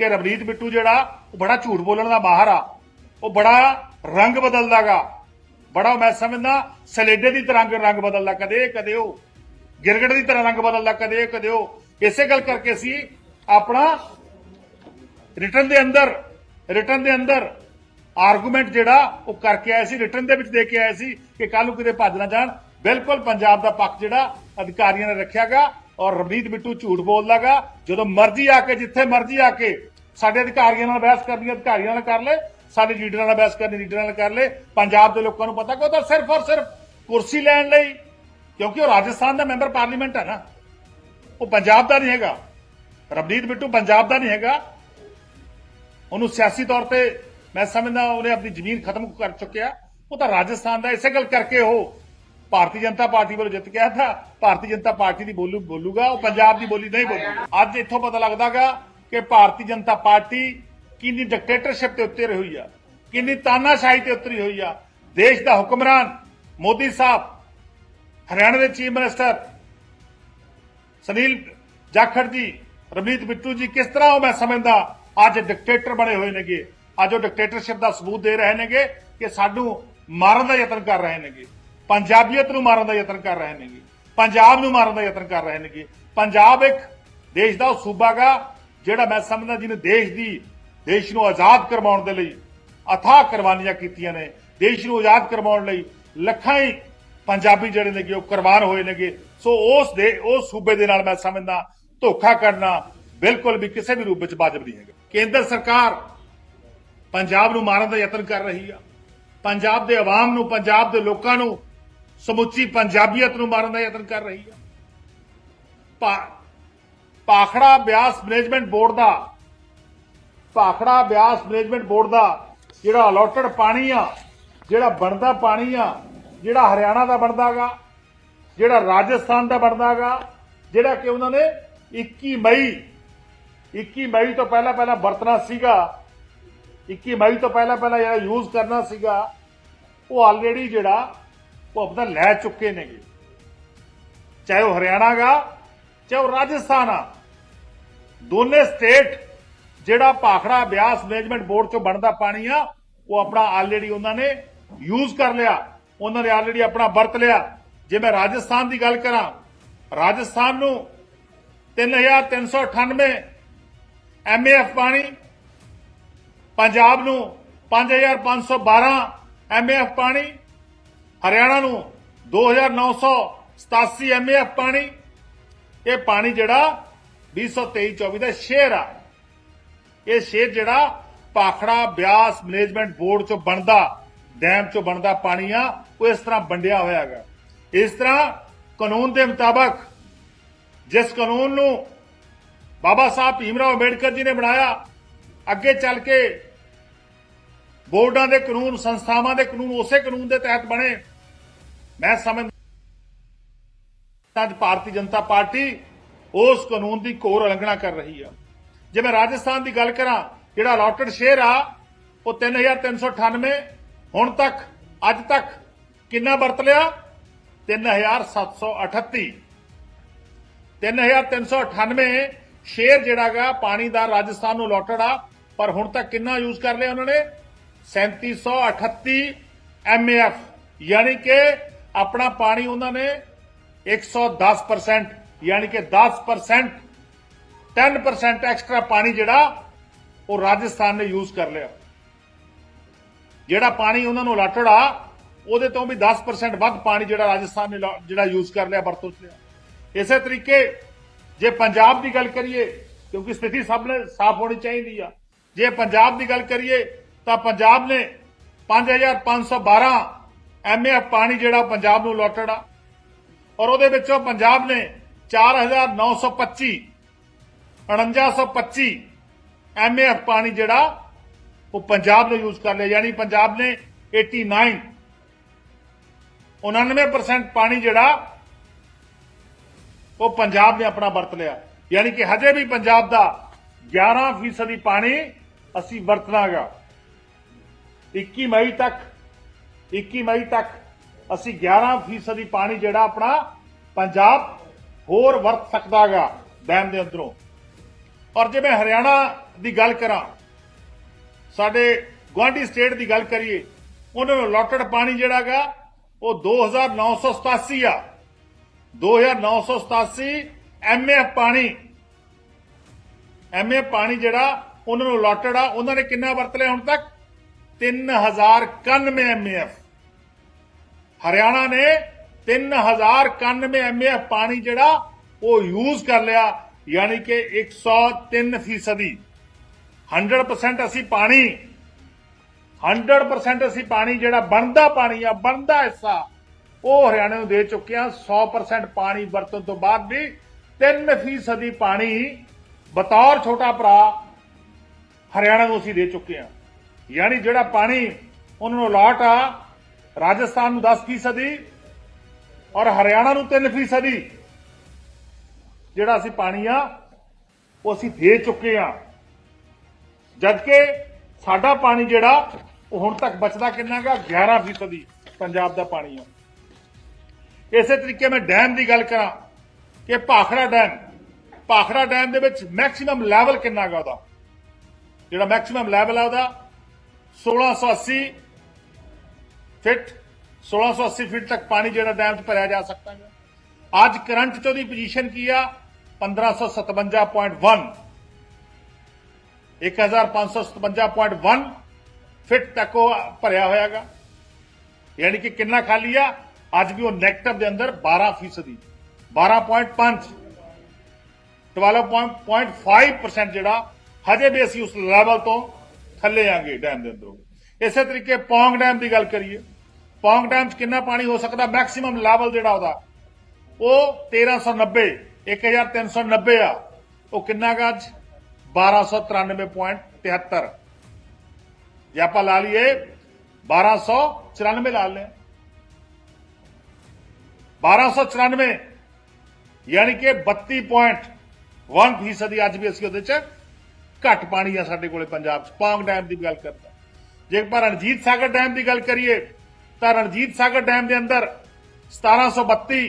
ਕਿ ਰਵਨੀਤ ਬਿੱਟੂ ਜਿਹੜਾ, ਉਹ ਬੜਾ ਝੂਠ ਬੋਲਣ ਦਾ ਮਾਹਰ ਆ। ਉਹ ਬੜਾ ਰੰਗ ਬਦਲਦਾਗਾ। ਬੜਾ ਮੈਂ ਸਮਝਦਾ, ਸਲੇਡੇ ਦੀ ਤਰ੍ਹਾਂ ਰੰਗ ਬਦਲਦਾ, ਕਦੇ ਕਦੇ ਉਹ। ਗਿਰਗੜ ਦੀ ਤਰ੍ਹਾਂ ਰੰਗ ਬਦਲਦਾ, ਕਦੇ ਕਦੇ ਉਹ। ਇਸੇ ਗੱਲ ਕਰਕੇ ਸੀ ਆਪਣਾ ਰਿਟਰਨ ਦੇ ਅੰਦਰ, ਰਿਟਰਨ ਦੇ ਅੰਦਰ ਆਰਗੂਮੈਂਟ ਜਿਹੜਾ, ਉਹ ਕਰਕੇ ਆਇਆ ਸੀ, ਰਿਟਰਨ ਦੇ ਵਿੱਚ ਦੇ ਕੇ ਆਇਆ ਸੀ ਕਿ ਕੱਲ ਨੂੰ ਕਿਤੇ ਭੱਜ ਨਾ ਜਾਣ। ਬਿਲਕੁਲ ਪੰਜਾਬ ਦਾ ਪੱਖ ਜਿਹੜਾ, ਅਧਿਕਾਰੀਆਂ ਨੇ ਰੱਖਿਆਗਾ ਔਰ ਰਵਨੀਤ ਬਿੱਟੂ ਝੂਠ ਬੋਲਦਾਗਾ। ਜਦੋਂ ਮਰਜ਼ੀ ਆ ਕੇ, ਜਿੱਥੇ ਮਰਜ਼ੀ ਆ ਕੇ ਸਾਡੇ ਅਧਿਕਾਰੀਆਂ ਨਾਲ ਬਹਿਸ ਕਰਨੀ ਅਧਿਕਾਰੀਆਂ ਨਾਲ ਕਰ ਲੈ, ਸਾਡੇ ਲੀਡਰਾਂ ਨਾਲ ਬਹਿਸ ਕਰਨੀ, ਲੀਡਰਾਂ ਨਾਲ ਕਰ ਲੈ। ਪੰਜਾਬ ਦੇ ਲੋਕਾਂ ਨੂੰ ਪਤਾ ਕਿ ਉਹ ਤਾਂ ਸਿਰਫ ਔਰ ਸਿਰਫ ਕੁਰਸੀ ਲੈਣ ਲਈ, ਕਿਉਂਕਿ ਉਹ ਰਾਜਸਥਾਨ ਦਾ ਮੈਂਬਰ ਪਾਰਲੀਮੈਂਟ ਹੈ ਨਾ। ਉਹ ਪੰਜਾਬ ਦਾ ਨਹੀਂ ਹੈਗਾ। ਰਵਨੀਤ ਬਿੱਟੂ ਪੰਜਾਬ ਦਾ ਨਹੀਂ ਹੈਗਾ। ਉਹਨੂੰ ਸਿਆਸੀ ਤੌਰ ਤੇ ਮੈਂ ਸਮਝਦਾ ਉਹਨੇ ਆਪਣੀ ਜ਼ਮੀਨ ਖਤਮ ਕਰ ਚੁੱਕਿਆ। ਉਹ ਤਾਂ ਰਾਜਸਥਾਨ ਦਾ ਇਸੇ ਗੱਲ ਕਰਕੇ ਉਹ ਭਾਰਤੀ ਜਨਤਾ ਪਾਰਟੀ ਵੱਲੋਂ ਜਿੱਤ ਗਿਆ ਥਾ ਭਾਰਤੀ ਜਨਤਾ ਪਾਰਟੀ ਦੀ ਬੋਲੂ ਬੋਲੂਗਾ ਉਹ ਪੰਜਾਬ ਦੀ ਬੋਲੀ ਨਹੀਂ ਬੋਲੂਗਾ। ਅੱਜ ਇੱਥੋਂ ਪਤਾ ਲੱਗਦਾਗਾ ਕਿ ਭਾਰਤੀ ਜਨਤਾ ਪਾਰਟੀ ਕਿੰਨੀ ਡਿਕਟੇਟਰਸ਼ਿਪ ਤੇ ਉੱਤੇ ਰਹੀ ਆ, ਕਿੰਨੀ ਤਾਨਾਸ਼ਾਹੀ ਤੇ ਉਤਰੀ ਹੋਈ ਆ। ਦੇਸ਼ ਦਾ ਹੁਕਮਰਾਨ ਮੋਦੀ ਸਾਹਿਬ, ਹਰਿਆਣਾ ਦੇ ਚੀਫ ਮਿਨਿਸਟਰ ਸੁਨੀਲ ਜਾਖੜ ਜੀ, ਰਵਨੀਤ ਬਿੱਟੂ ਜੀ, ਕਿਸ ਤਰ੍ਹਾਂ ਉਹ ਮੈਂ ਸਮਝਦਾ ਅੱਜ ਡਿਕਟੇਟਰ ਬਣੇ ਹੋਏ ਨੇਗੇ, ਅੱਜ ਉਹ ਡਿਕਟੇਟਰਸ਼ਿਪ ਦਾ ਸਬੂਤ ਦੇ ਰਹੇ ਨੇਗੇ ਕਿ ਸਾਨੂੰ ਮਾਰਨ ਦਾ ਯਤਨ ਕਰ ਰਹੇ ਨੇਗੇ, ਪੰਜਾਬੀਅਤ ਨੂੰ ਮਾਰਨ ਦਾ ਯਤਨ ਕਰ ਰਹੇ ਨੇਗੇ, ਪੰਜਾਬ ਨੂੰ ਮਾਰਨ ਦਾ ਯਤਨ ਕਰ ਰਹੇ ਨੇਗੇ। ਪੰਜਾਬ ਇੱਕ ਦੇਸ਼ ਦਾ ਉਹ ਸੂਬਾ ਗਾ ਜਿਹੜਾ ਮੈਂ ਸਮਝਦਾ ਜਿਹਨੇ ਦੇਸ਼ ਦੀ, ਦੇਸ਼ ਨੂੰ ਆਜ਼ਾਦ ਕਰਵਾਉਣ ਦੇ ਲਈ ਅਥਾਹ ਕੁਰਬਾਨੀਆਂ ਕੀਤੀਆਂ ਨੇ, ਦੇਸ਼ ਨੂੰ ਆਜ਼ਾਦ ਕਰਵਾਉਣ ਲਈ ਲੱਖਾਂ ਹੀ ਪੰਜਾਬੀ ਜਿਹੜੇ ਨੇਗੇ ਉਹ ਕੁਰਬਾਨ ਹੋਏ ਨੇਗੇ। ਸੋ ਉਸ ਦੇ, ਉਸ ਸੂਬੇ ਦੇ ਨਾਲ ਮੈਂ ਸਮਝਦਾ, ਧੋਖਾ ਕਰਨਾ ਬਿਲਕੁਲ ਵੀ ਕਿਸੇ ਵੀ ਰੂਪ ਵਿੱਚ ਵਾਜਬ ਨਹੀਂ ਹੈਗਾ। ਕੇਂਦਰ ਸਰਕਾਰ ਪੰਜਾਬ ਨੂੰ ਮਾਰਨ ਦਾ ਯਤਨ ਕਰ ਰਹੀ ਆ। ਪੰਜਾਬ ਦੇ ਆਵਾਮ ਨੂੰ, ਪੰਜਾਬ ਦੇ ਲੋਕਾਂ ਨੂੰ ਸਮੁੱਚੀ ਪੰਜਾਬੀਅਤ ਨੂੰ ਮਾਰਨ ਦਾ ਯਤਨ ਕਰ ਰਹੀ ਆ। ਪਾ- ਪਾਖੜਾ ਬਿਆਸ ਮੈਨੇਜਮੈਂਟ ਬੋਰਡ ਦਾ, ਪਾਖੜਾ ਬਿਆਸ ਮੈਨੇਜਮੈਂਟ ਬੋਰਡ ਦਾ ਜਿਹੜਾ ਅਲੋਟਡ ਪਾਣੀ ਆ, ਜਿਹੜਾ ਬਣਦਾ ਪਾਣੀ ਆ, ਜਿਹੜਾ ਹਰਿਆਣਾ ਦਾ ਬਣਦਾਗਾ ਜਿਹੜਾ ਰਾਜਸਥਾਨ ਦਾ ਬਣਦਾਗਾ ਜਿਹੜਾ ਕਿ ਉਹਨਾਂ ਨੇ 21 ਮਈ 21 ਮਈ ਤੋਂ ਪਹਿਲਾਂ ਪਹਿਲਾਂ ਵਰਤਣਾ ਸੀਗਾ 21 ਮਈ ਤੋਂ ਪਹਿਲਾਂ ਪਹਿਲਾਂ ਜਿਹੜਾ ਯੂਜ਼ ਕਰਨਾ ਸੀਗਾ, ਉਹ ਆਲਰੇਡੀ ਜਿਹੜਾ ਉਹ ਆਪਣਾ ਲੈ ਚੁੱਕੇ ਨੇਗੇ। ਚਾਹੇ ਉਹ ਹਰਿਆਣਾ ਗਾ, ਚਾਹੇ ਉਹ ਰਾਜਸਥਾਨ ਆ ਦੋਨੇ ਸਟੇਟ ਜਿਹੜਾ ਭਾਖੜਾ ਬਿਆਸ ਮੈਨੇਜਮੈਂਟ ਬੋਰਡ ਚੋਂ ਬਣਦਾ ਪਾਣੀ ਆ, ਉਹ ਆਪਣਾ ਆਲਰੇਡੀ ਉਹਨਾਂ ਨੇ ਯੂਜ਼ ਕਰ ਲਿਆ। ਉਹਨਾਂ ਨੇ ਆਲਰੇਡੀ ਆਪਣਾ ਵਰਤ ਲਿਆ। ਜੇ ਮੈਂ ਰਾਜਸਥਾਨ ਦੀ ਗੱਲ ਕਰਾਂ, ਰਾਜਸਥਾਨ ਨੂੰ 3398 ਐਮਏਐਫ ਪਾਣੀ, ਪੰਜਾਬ ਨੂੰ 5512 ਐਮਏਐਫ ਪਾਣੀ, ਹਰਿਆਣਾ ਨੂੰ 2987 ਐਮਏਐਫ ਪਾਣੀ। ਇਹ ਪਾਣੀ ਜਿਹੜਾ 2023-24 ਦਾ ਸ਼ੇਅਰ ਆ। ਇਹ ਸ਼ੇਅਰ ਜਿਹੜਾ ਪਾਖੜਾ ਬਿਆਸ ਮੈਨੇਜਮੈਂਟ ਬੋਰਡ ਚੋਂ ਬਣਦਾ, ਡੈਮ ਚੋਂ ਬਣਦਾ ਪਾਣੀ ਆ, ਉਹ ਇਸ ਤਰ੍ਹਾਂ ਵੰਡਿਆ ਹੋਇਆ ਹੈਗਾ। ਇਸ ਤਰ੍ਹਾਂ ਕਾਨੂੰਨ ਦੇ ਮੁਤਾਬਕ ਜਿਸ ਕਾਨੂੰਨ ਨੂੰ ਬਾਬਾ ਸਾਹਿਬ ਭੀਮਰਾਓ ਅੰਬੇਡਕਰ ਜੀ ਨੇ ਬਣਾਇਆ, ਅੱਗੇ ਚੱਲ ਕੇ ਬੋਰਡਾਂ ਦੇ ਕਾਨੂੰਨ, ਸੰਸਥਾਵਾਂ ਦੇ ਕਾਨੂੰਨ ਉਸੇ ਕਾਨੂੰਨ ਦੇ ਤਹਿਤ ਬਣੇ। ਮੈਂ ਸਮਝਦਾ ਅੱਜ ਭਾਰਤੀ ਜਨਤਾ ਪਾਰਟੀ ਉਸ ਕਾਨੂੰਨ ਦੀ ਘੋਰ ਉਲੰਘਣਾ ਕਰ ਰਹੀ ਆ। ਜੇ ਮੈਂ ਰਾਜਸਥਾਨ ਦੀ ਗੱਲ ਕਰਾਂ, ਜਿਹੜਾ ਅਲਾਟਡ ਸ਼ੇਅਰ ਆ, ਉਹ 3398 ਹੁਣ ਤੱਕ, ਅੱਜ ਤੱਕ ਕਿੰਨਾ ਵਰਤ ਲਿਆ? 3738 3398 ਸ਼ੇਅਰ ਜਿਹੜਾਗਾ ਪਾਣੀ ਦਾ ਰਾਜਸਥਾਨ ਨੂੰ ਅਲਾਟਡ ਆ, ਪਰ ਹੁਣ ਤੱਕ ਕਿੰਨਾ ਯੂਜ਼ ਕਰ ਲਿਆ ਉਹਨਾਂ ਨੇ? 3738 ਐਮਏਐਫ ਯਾਨੀ ਕਿ ਆਪਣਾ ਪਾਣੀ ਉਹਨਾਂ ਨੇ 110% ਯਾਨੀ ਕਿ 10% 10% ਐਕਸਟਰਾ ਪਾਣੀ ਜਿਹੜਾ ਉਹ ਰਾਜਸਥਾਨ ਨੇ ਯੂਜ਼ ਕਰ ਲਿਆ। ਜਿਹੜਾ ਪਾਣੀ ਉਹਨਾਂ ਨੂੰ ਅਲਾਟਡ ਆ ਉਹਦੇ ਤੋਂ ਵੀ 10% ਵੱਧ ਪਾਣੀ ਜਿਹੜਾ ਰਾਜਸਥਾਨ ਨੇ ਲਾ- ਜਿਹੜਾ ਯੂਜ਼ ਕਰ ਲਿਆ, ਵਰਤੋਂ ਚ ਲਿਆ। ਇਸੇ ਤਰੀਕੇ ਜੇ ਪੰਜਾਬ ਦੀ ਗੱਲ ਕਰੀਏ, ਕਿਉਂਕਿ ਸਥਿਤੀ ਸਭ ਨੇ ਸਾਫ਼ ਹੋਣੀ ਚਾਹੀਦੀ ਆ। ਜੇ ਪੰਜਾਬ ਦੀ ਗੱਲ ਕਰੀਏ, ਤਾਂ ਪੰਜਾਬ ਨੇ 5512 ਐਮਏਐਫ ਪਾਣੀ ਜਿਹੜਾ ਪੰਜਾਬ ਨੂੰ ਅਲਾਟਡ ਆ ਔਰ ਉਹਦੇ ਵਿੱਚੋਂ ਪੰਜਾਬ ਨੇ 4925 4925 ਐਮਏਐਫ ਪਾਣੀ ਜਿਹੜਾ ਉਹ ਪੰਜਾਬ ਨੇ ਯੂਜ਼ ਕਰ ਲਿਆ, ਯਾਨੀ ਪੰਜਾਬ ਨੇ 89 99% ਪਾਣੀ ਜਿਹੜਾ ਉਹ ਪੰਜਾਬ ਨੇ ਆਪਣਾ ਵਰਤ ਲਿਆ। ਯਾਨੀ ਕਿ ਹਜੇ ਵੀ ਪੰਜਾਬ ਦਾ 11% ਪਾਣੀ ਅਸੀਂ ਵਰਤਣਾਗਾ। 21 ਮਈ ਤੱਕ 21 ਮਈ ਤੱਕ ਅਸੀਂ 11% ਪਾਣੀ ਜਿਹੜਾ ਆਪਣਾ ਪੰਜਾਬ ਹੋਰ ਵਰਤ ਸਕਦਾਗਾ ਡੈਮ ਦੇ ਅੰਦਰੋਂ। ਔਰ ਜੇ ਮੈਂ ਹਰਿਆਣਾ ਦੀ ਗੱਲ ਕਰਾਂ, ਸਾਡੇ ਗੁਆਂਢੀ ਸਟੇਟ ਦੀ ਗੱਲ ਕਰੀਏ, ਉਹਨਾਂ ਨੂੰ ਲੋਟਡ ਪਾਣੀ ਜਿਹੜਾਗਾ ਉਹ 2987 ਆ। 2987 ਐਮਏ ਪਾਣੀ ਐਮਏ ਪਾਣੀ ਜਿਹੜਾ ਉਹਨਾਂ ਨੂੰ ਲੋਟਡ ਆ, ਉਹਨਾਂ ਨੇ ਕਿੰਨਾ ਵਰਤ ਲਿਆ ਹੁਣ ਤੱਕ? 3091 ਐਮਏਐਫ ਹਰਿਆਣਾ ਨੇ 3091 ਐਮਏਐਫ ਪਾਣੀ ਜਿਹੜਾ ਉਹ ਯੂਜ਼ ਕਰ ਲਿਆ, ਯਾਨੀ ਕਿ 103 ਫੀਸਦੀ। 100% ਅਸੀਂ ਪਾਣੀ 100% ਅਸੀਂ ਪਾਣੀ ਜਿਹੜਾ ਬਣਦਾ ਪਾਣੀ ਆ, ਬਣਦਾ ਹਿੱਸਾ, ਉਹ ਹਰਿਆਣੇ ਨੂੰ ਦੇ ਚੁੱਕੇ ਆ 100% ਪਾਣੀ ਵਰਤਣ ਤੋਂ ਬਾਅਦ ਵੀ 3 ਫੀਸਦੀ ਪਾਣੀ ਬਤੌਰ ਛੋਟਾ ਭਰਾ ਹਰਿਆਣਾ ਨੂੰ ਅਸੀਂ ਦੇ ਚੁੱਕੇ ਆ। ਯਾਨੀ ਜਿਹੜਾ ਪਾਣੀ ਉਹਨਾਂ ਨੂੰ ਲਾਟ ਆ, ਰਾਜਸਥਾਨ ਨੂੰ 10 ਫੀਸਦੀ ਔਰ ਹਰਿਆਣਾ ਨੂੰ 3 ਫੀਸਦੀ। ਜਿਹੜਾ ਅਸੀਂ ਪਾਣੀ ਆ, ਉਹ ਅਸੀਂ ਦੇ ਚੁੱਕੇ ਆ। ਜਦਕਿ ਸਾਡਾ ਪਾਣੀ ਜਿਹੜਾ, ਉਹ ਹੁਣ ਤੱਕ ਬਚਦਾ ਕਿੰਨਾ ਗਾ 11 ਫੀਸਦੀ ਪੰਜਾਬ ਦਾ ਪਾਣੀ ਆ। ਇਸੇ ਤਰੀਕੇ ਮੈਂ ਡੈਮ ਦੀ ਗੱਲ ਕਰਾਂ ਕਿ ਭਾਖੜਾ ਡੈਮ ਭਾਖੜਾ ਡੈਮ ਦੇ ਵਿੱਚ ਮੈਕਸਿਮਮ ਲੈਵਲ ਕਿੰਨਾ ਗਾ ਉਹਦਾ? ਜਿਹੜਾ ਮੈਕਸਿਮਮ ਲੈਵਲ ਆ ਉਹਦਾ 1680 ਫਿਟ 1680 ਫਿਟ ਤੱਕ ਪਾਣੀ ਜਿਹੜਾ ਡੈਮ 'ਚ ਭਰਿਆ ਜਾ ਸਕਦਾ ਹੈ। ਅੱਜ ਕਰੰਟ 'ਚ ਉਹਦੀ ਪੋਜੀਸ਼ਨ ਕੀ ਆ? 1557.1 1557.1 ਫਿਟ ਤੱਕ ਉਹ ਭਰਿਆ ਹੋਇਆਗਾ। ਯਾਨੀ ਕਿ ਕਿੰਨਾ ਖਾਲੀ ਆ? ਅੱਜ ਵੀ ਉਹ ਨੈਗੇਟਿਵ ਦੇ ਅੰਦਰ 12 ਫੀਸਦੀ। 12.5 12.5% ਜਿਹੜਾ, ਹਜੇ ਵੀ ਅਸੀਂ ਉਸ ਲੈਵਲ ਤੋਂ ਥੱਲੇ ਆਂਗੇ ਡੈਮ ਦੇ ਅੰਦਰੋਂ। ਇਸੇ ਤਰੀਕੇ ਪੌਂਗ ਡੈਮ ਦੀ ਗੱਲ ਕਰੀਏ। ਪੌਂਗ ਡੈਮ 'ਚ ਕਿੰਨਾ ਪਾਣੀ ਹੋ ਸਕਦਾ? ਮੈਕਸਿਮਮ ਲੈਵਲ ਜਿਹੜਾ ਉਹਦਾ। ਉਹ 1390 1390 ਆ। ਉਹ ਕਿੰਨਾ ਗਾ ਅੱਜ? 1293.73 ਜੇ ਆਪਾਂ ਲਾ ਲਈਏ 1294 ਲਾ ਲਏ। 1294 ਯਾਨੀ ਕਿ 32.1 ਫੀਸਦੀ ਅੱਜ ਵੀ ਅਸੀਂ ਉਹਦੇ ਚ ਘੱਟ ਪਾਣੀ ਆ ਸਾਡੇ ਕੋਲੇ ਪੰਜਾਬ ਚ। ਪੌਂਗ ਡੈਮ ਦੀ ਗੱਲ ਕਰਦਾ। ਜੇ ਆਪਾਂ ਰਣਜੀਤ ਸਾਗਰ ਡੈਮ ਦੀ ਗੱਲ ਕਰੀਏ ਤਾਂ ਰਣਜੀਤ ਸਾਗਰ ਡੈਮ ਦੇ ਅੰਦਰ 1732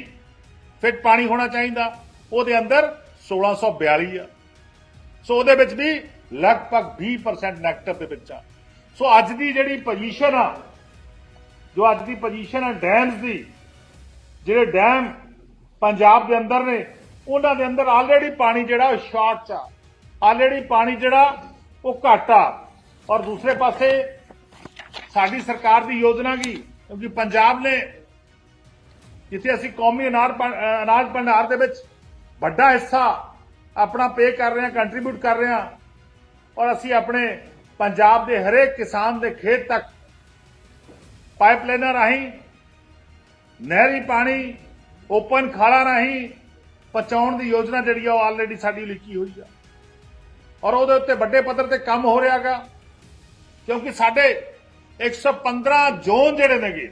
ਫਿਟ ਪਾਣੀ ਹੋਣਾ ਚਾਹੀਦਾ। ਉਹਦੇ ਅੰਦਰ 1642 ਆ। ਸੋ ਉਹਦੇ ਵਿੱਚ ਵੀ ਲਗਭਗ 20% ਨੈਗੇਟਿਵ ਦੇ ਵਿੱਚ ਆ। ਸੋ ਅੱਜ ਦੀ ਜਿਹੜੀ ਪੋਜੀਸ਼ਨ ਆ, ਜੋ ਅੱਜ ਦੀ ਪੋਜੀਸ਼ਨ ਆ ਡੈਮਸ ਦੀ, ਜਿਹੜੇ ਡੈਮ ਪੰਜਾਬ ਦੇ ਅੰਦਰ ਨੇ, ਉਹਨਾਂ ਦੇ ਅੰਦਰ ਆਲਰੇਡੀ ਪਾਣੀ ਜਿਹੜਾ ਉਹ ਸ਼ਾਰਟ ਚ ਆ। ਆਲਰੇਡੀ ਪਾਣੀ ਜਿਹੜਾ ਉਹ ਘੱਟ ਆ। ਔਰ ਦੂਸਰੇ ਪਾਸੇ ਸਾਡੀ ਸਰਕਾਰ ਦੀ ਯੋਜਨਾ ਕੀ? ਕਿਉਂਕਿ ਪੰਜਾਬ ਨੇ ਜਿੱਥੇ ਅਸੀਂ ਕੌਮੀ ਅਨਾਜ ਭੰ- ਅਹ ਅਨਾਜ ਭੰਡਾਰ ਦੇ ਵਿੱਚ ਵੱਡਾ ਹਿੱਸਾ ਆਪਣਾ ਪੇ ਕਰ ਰਹੇ ਹਾਂ ਕੰਟਰੀਬਿਊਟ ਕਰ ਰਹੇ ਹਾਂ ਔਰ ਅਸੀਂ ਆਪਣੇ ਪੰਜਾਬ ਦੇ ਹਰੇਕ ਕਿਸਾਨ ਦੇ ਖੇਤ ਤੱਕ ਪਾਈਪਲਾਈਨਾਂ ਰਾਹੀਂ, ਨਹਿਰੀ ਪਾਣੀ ਓਪਨ ਖਾਲਾ ਰਾਹੀਂ ਪਹੁੰਚਾਉਣ ਦੀ ਯੋਜਨਾ ਜਿਹੜੀ ਆ ਉਹ ਆਲਰੇਡੀ ਸਾਡੀ ਲਿਖੀ ਹੋਈ ਆ। ਔਰ ਉਹਦੇ ਉੱਤੇ ਵੱਡੇ ਪੱਧਰ ਤੇ ਕੰਮ ਹੋ ਰਿਹਾਗਾ ਕਿਉਂਕਿ ਸਾਡੇ 115 ਜ਼ੋਨ ਜਿਹੜੇ ਨੇਗੇ,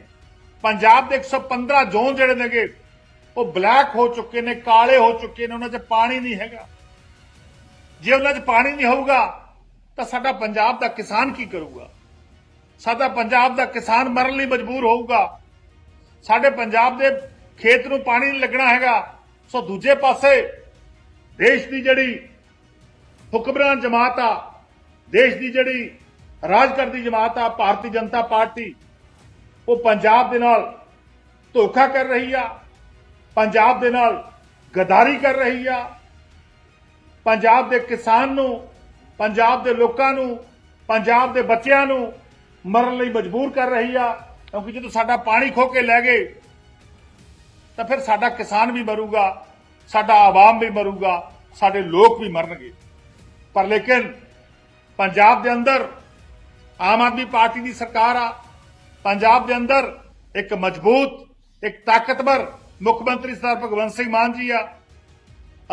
ਪੰਜਾਬ ਦੇ 115 ਜ਼ੋਨ ਜਿਹੜੇ ਨੇਗੇ, ਉਹ ਬਲੈਕ ਹੋ ਚੁੱਕੇ ਨੇ, ਕਾਲੇ ਹੋ ਚੁੱਕੇ ਨੇ, ਉਹਨਾਂ 'ਚ ਪਾਣੀ ਨਹੀਂ ਹੈਗਾ। ਜੇ ਉਹਨਾਂ 'ਚ ਪਾਣੀ ਨਹੀਂ ਹੋਊਗਾ, ਤਾਂ ਸਾਡਾ ਪੰਜਾਬ ਦਾ ਕਿਸਾਨ ਕੀ ਕਰੂਗਾ? ਸਾਡਾ ਪੰਜਾਬ ਦਾ ਕਿਸਾਨ ਮਰਨ ਲਈ ਮਜਬੂਰ ਹੋਊਗਾ। ਸਾਡੇ ਪੰਜਾਬ ਦੇ ਖੇਤ ਨੂੰ ਪਾਣੀ ਨਹੀਂ ਲੱਗਣਾ ਹੈਗਾ। ਸੋ ਦੂਜੇ ਪਾਸੇ ਦੇਸ਼ ਦੀ ਜਿਹੜੀ ਹੁਕਮਰਾਨ ਜਮਾਤ ਆ, ਦੇਸ਼ ਦੀ ਜਿਹੜੀ ਰਾਜ ਕਰਦੀ ਜਮਾਤ ਆ, ਭਾਰਤੀ ਜਨਤਾ ਪਾਰਟੀ। ਉਹ ਪੰਜਾਬ ਦੇ ਨਾਲ ਧੋਖਾ ਕਰ ਰਹੀ ਆ, ਪੰਜਾਬ ਦੇ ਨਾਲ ਗਦਾਰੀ ਕਰ ਰਹੀ ਆ, ਪੰਜਾਬ ਦੇ ਕਿਸਾਨ ਨੂੰ, ਪੰਜਾਬ ਦੇ ਲੋਕਾਂ ਨੂੰ, ਪੰਜਾਬ ਦੇ ਬੱਚਿਆਂ ਨੂੰ ਮਰਨ ਲਈ ਮਜਬੂਰ ਕਰ ਰਹੀ ਆ, ਕਿਉਂਕਿ ਜਦੋਂ ਸਾਡਾ ਪਾਣੀ ਖੋ ਕੇ ਲੈ ਗਏ, ਤਾਂ ਫਿਰ ਸਾਡਾ ਕਿਸਾਨ ਵੀ ਮਰੂਗਾ, ਸਾਡਾ ਆਵਾਮ ਵੀ ਮਰੂਗਾ, ਸਾਡੇ ਲੋਕ ਵੀ ਮਰਨਗੇ। ਪਰ ਲੇਕਿਨ ਪੰਜਾਬ ਦੇ ਅੰਦਰ ਆਮ ਆਦਮੀ ਪਾਰਟੀ ਦੀ ਸਰਕਾਰ ਆ। ਪੰਜਾਬ ਦੇ ਅੰਦਰ ਇੱਕ ਮਜ਼ਬੂਤ, ਇੱਕ ਤਾਕਤਵਰ ਮੁੱਖ ਮੰਤਰੀ ਸਰਦਾਰ ਭਗਵੰਤ ਸਿੰਘ ਮਾਨ ਜੀ ਆ।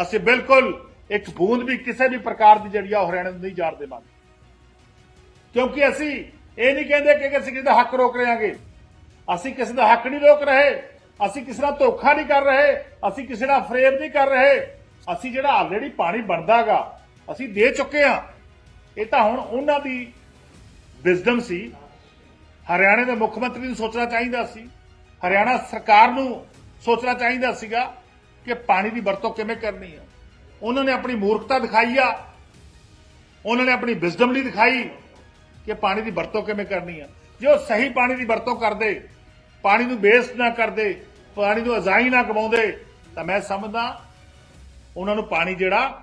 ਅਸੀਂ ਬਿਲਕੁਲ ਇੱਕ ਬੂੰਦ ਵੀ ਕਿਸੇ ਵੀ ਪ੍ਰਕਾਰ ਦੀ ਜਿਹੜੀ ਆ ਉਹ ਹਰਿਆਣਾ ਨੂੰ ਨਹੀਂ ਜਾਣ ਦੇਵਾਂਗੇ ਕਿਉਂਕਿ ਅਸੀਂ ਇਹ ਨਹੀਂ ਕਹਿੰਦੇ ਕਿ ਅਸੀਂ ਕਿਸੇ ਦਾ ਹੱਕ ਰੋਕ ਰਹੇ ਹਾਂਗੇ। ਅਸੀਂ ਕਿਸੇ ਦਾ ਹੱਕ ਨਹੀਂ ਰੋਕ ਰਹੇ। ਅਸੀਂ ਕਿਸੇ ਦਾ ਧੋਖਾ ਨਹੀਂ ਕਰ ਰਹੇ। ਅਸੀਂ ਕਿਸੇ ਨਾਲ ਫਰੇਬ ਨਹੀਂ ਕਰ ਰਹੇ। ਅਸੀਂ ਜਿਹੜਾ ਆਲਰੇਡੀ ਪਾਣੀ ਬਣਦਾਗਾ, ਅਸੀਂ ਦੇ ਚੁੱਕੇ ਹਾਂ। ਇਹ ਤਾਂ ਹੁਣ ਉਹਨਾਂ ਦੀ ਵਿਜ਼ਡਮ ਸੀ। ਹਰਿਆਣੇ ਦੇ ਮੁੱਖ ਮੰਤਰੀ ਨੂੰ ਸੋਚਣਾ ਚਾਹੀਦਾ ਸੀ। ਹਰਿਆਣਾ ਸਰਕਾਰ ਨੂੰ ਸੋਚਣਾ ਚਾਹੀਦਾ ਸੀਗਾ ਕਿ ਪਾਣੀ ਦੀ ਵਰਤੋਂ ਕਿਵੇਂ ਕਰਨੀ ਹੈ। ਉਹਨਾਂ ਨੇ ਆਪਣੀ ਮੂਰਖਤਾ ਦਿਖਾਈ ਆ। ਉਹਨਾਂ ਨੇ ਆਪਣੀ ਵਿਜ਼ਡਮ ਨਹੀਂ ਦਿਖਾਈ ਕਿ ਪਾਣੀ ਦੀ ਵਰਤੋਂ ਕਿਵੇਂ ਕਰਨੀ ਆ ਜੇ ਉਹ ਸਹੀ ਪਾਣੀ ਦੀ ਵਰਤੋਂ ਕਰਦੇ, ਪਾਣੀ ਨੂੰ ਵੇਸਟ ਨਾ ਕਰਦੇ, ਪਾਣੀ ਨੂੰ ਅਜ਼ਾਈ ਨਾ ਕਮਾਉਂਦੇ, ਤਾਂ ਮੈਂ ਸਮਝਦਾ ਉਹਨਾਂ ਨੂੰ ਪਾਣੀ ਜਿਹੜਾ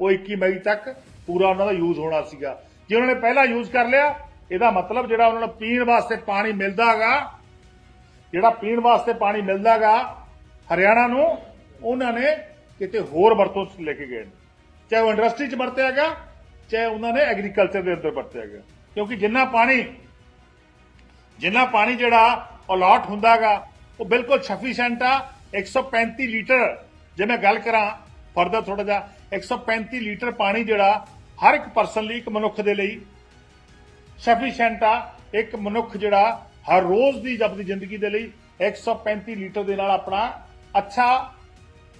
ਉਹ 21 ਮਈ ਤੱਕ ਪੂਰਾ ਉਹਨਾਂ ਦਾ ਯੂਜ਼ ਹੋਣਾ ਸੀਗਾ। ਜੇ ਉਹਨਾਂ ਨੇ ਪਹਿਲਾਂ ਯੂਜ਼ ਕਰ ਲਿਆ ਇਹਦਾ ਮਤਲਬ ਜਿਹੜਾ ਉਹਨਾਂ ਨੂੰ ਪੀਣ ਵਾਸਤੇ ਪਾਣੀ ਮਿਲਦਾਗਾ, ਜਿਹੜਾ ਪੀਣ ਵਾਸਤੇ ਪਾਣੀ ਮਿਲਦਾਗਾ ਹਰਿਆਣਾ ਨੂੰ, ਉਹਨਾਂ ਨੇ ਕਿਤੇ ਹੋਰ ਵਰਤੋਂ 'ਚ ਲੈ ਕੇ ਗਏ ਨੇ। ਚਾਹੇ ਉਹ ਇੰਡਸਟਰੀ 'ਚ ਵਰਤਿਆ ਵਰਤਿਆਗਾ ਚਾਹੇ ਉਹਨਾਂ ਨੇ ਐਗਰੀਕਲਚਰ ਦੇ ਅੰਦਰ ਵਰਤਿਆ ਵਰਤਿਆਗਾ ਕਿਉਂਕਿ ਜਿੰਨਾ ਪਾਣੀ ਜਿੰਨਾ ਪਾਣੀ ਜਿਹੜਾ ਅਲਾਟ ਹੁੰਦਾਗਾ, ਉਹ ਬਿਲਕੁਲ ਸਫੀਸ਼ੀਐਂਟ ਆ। 135 ਲੀਟਰ, ਜੇ ਮੈਂ ਗੱਲ ਕਰਾਂ ਫਰਦਰ ਥੋੜਾ ਜਿਹਾ 135 ਲੀਟਰ ਪਾਣੀ ਜਿਹੜਾ ਹਰ ਇੱਕ ਪਰਸਨ ਲਈ, ਇੱਕ ਮਨੁੱਖ ਦੇ ਲਈ ਸਫੀਸ਼ੀਐਂਟ ਆ। ਇੱਕ ਮਨੁੱਖ ਜਿਹੜਾ ਹਰ ਰੋਜ਼ ਦੀ ਆਪਣੀ ਜ਼ਿੰਦਗੀ ਦੇ ਲਈ 135 ਲੀਟਰ ਦੇ ਨਾਲ ਆਪਣਾ ਅੱਛਾ,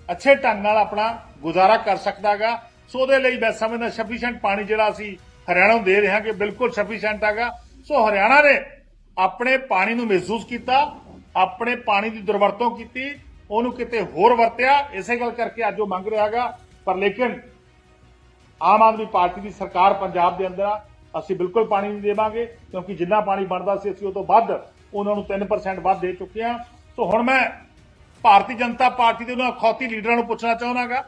ਅੱਛੇ ਢੰਗ ਨਾਲ ਆਪਣਾ ਗੁਜ਼ਾਰਾ ਕਰ ਸਕਦਾਗਾ ਸੋ ਉਹਦੇ ਲਈ ਮੈਂ ਸਮਝਦਾ ਸਫੀਸ਼ੀਐਂਟ ਪਾਣੀ ਜਿਹੜਾ ਅਸੀਂ ਹਰਿਆਣਾ ਨੂੰ ਦੇ ਰਹੇ ਕਿ ਬਿਲਕੁਲ ਸਫੀਸ਼ੀਐਂਟ ਹੈਗਾ। ਸੋ ਹਰਿਆਣਾ ਨੇ ਆਪਣੇ ਪਾਣੀ ਨੂੰ ਮਹਿਸੂਸ ਕੀਤਾ, ਆਪਣੇ ਪਾਣੀ ਦੀ ਦੁਰਵਰਤੋਂ ਕੀਤੀ, ਉਹਨੂੰ ਕਿਤੇ ਹੋਰ ਵਰਤਿਆ। ਇਸੇ ਗੱਲ ਕਰਕੇ ਅੱਜ ਉਹ ਮੰਗ ਰਿਹਾ ਹੈਗਾ। ਪਰ ਲੇਕਿਨ ਆਮ ਆਦਮੀ ਪਾਰਟੀ ਦੀ ਸਰਕਾਰ ਪੰਜਾਬ ਦੇ ਅੰਦਰ ਆ। ਅਸੀਂ ਬਿਲਕੁਲ ਪਾਣੀ ਨਹੀਂ ਦੇਵਾਂਗੇ, ਕਿਉਂਕਿ ਜਿੰਨਾ ਪਾਣੀ ਬਣਦਾ ਸੀ ਅਸੀਂ ਉਹ ਤੋਂ ਵੱਧ ਉਹਨਾਂ ਨੂੰ 3% ਵੱਧ ਦੇ ਚੁੱਕੇ ਹਾਂ। ਸੋ ਹੁਣ ਮੈਂ ਭਾਰਤੀ ਜਨਤਾ ਪਾਰਟੀ ਦੇ ਉਹਨਾਂ ਖੌਤੀ ਲੀਡਰਾਂ ਨੂੰ ਪੁੱਛਣਾ ਚਾਹੁੰਦਾਗਾ